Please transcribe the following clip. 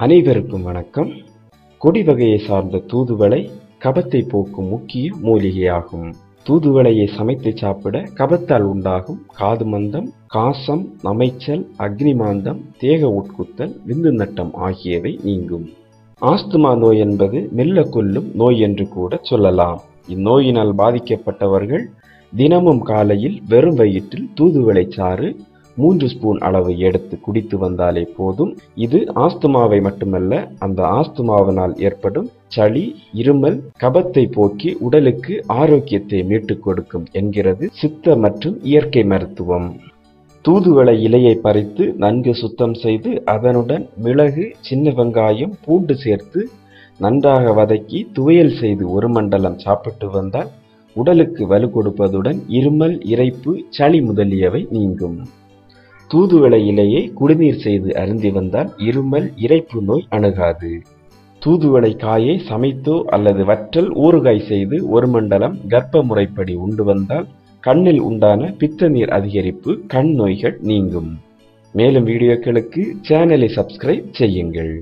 அனைவருக்கும் வணக்கம். கொடி வகையை சார்ந்த தூதுவளை கபத்தை போக்கும் முக்கிய மூலிகையாகும். தூதுவளையை சமைத்து சாப்பிட கபத்தால் உண்டாகும் காது மந்தம் காசம் நமைச்சல் அக்னிமாந்தம் தேக உட்குத்தல் விந்து நட்டம் ஆகியவை நீங்கும். ஆஸ்துமா நோய் என்பது மெல்ல கொல்லும் நோய் என்று கூட சொல்லலாம். இந்நோயினால் பாதிக்கப்பட்டவர்கள் தினமும் காலையில் வெறும் வயிற்றில் தூதுவளை சாறு மூன்று ஸ்பூன் அளவு எடுத்து குடித்து வந்தாலே போதும். இது ஆஸ்துமாவை மட்டுமல்ல அந்த ஆஸ்துமாவினால் ஏற்படும் சளி இருமல் கபத்தை போக்கி உடலுக்கு ஆரோக்கியத்தை மீட்டுக் கொடுக்கும் என்கிறது சித்த மற்றும் இயற்கை மருத்துவம். தூதுவளை இலையை பறித்து நன்கு சுத்தம் செய்து அதனுடன் மிளகு சின்ன வெங்காயம் பூண்டு சேர்த்து நன்றாக வதக்கி துவையல் செய்து ஒரு மண்டலம் சாப்பிட்டு வந்தால் உடலுக்கு வலு கொடுப்பதுடன் இருமல் இரைப்பு சளி முதலியவை நீங்கும். தூதுவளை இலையை குடிநீர் செய்து அருந்தி வந்தால் இருமல் இரைப்பு நோய் அணுகாது. தூதுவளை காயை சமைத்தோ அல்லது வற்றல் ஊறுகாய் செய்து ஒரு மண்டலம் கர்ப்ப முறைப்படி உண்டு வந்தால் கண்ணில் உண்டான பித்த நீர் அதிகரிப்பு கண் நோய்கள் நீங்கும். மேலும் வீடியோக்களுக்கு சேனலை சப்ஸ்கிரைப் செய்யுங்கள்.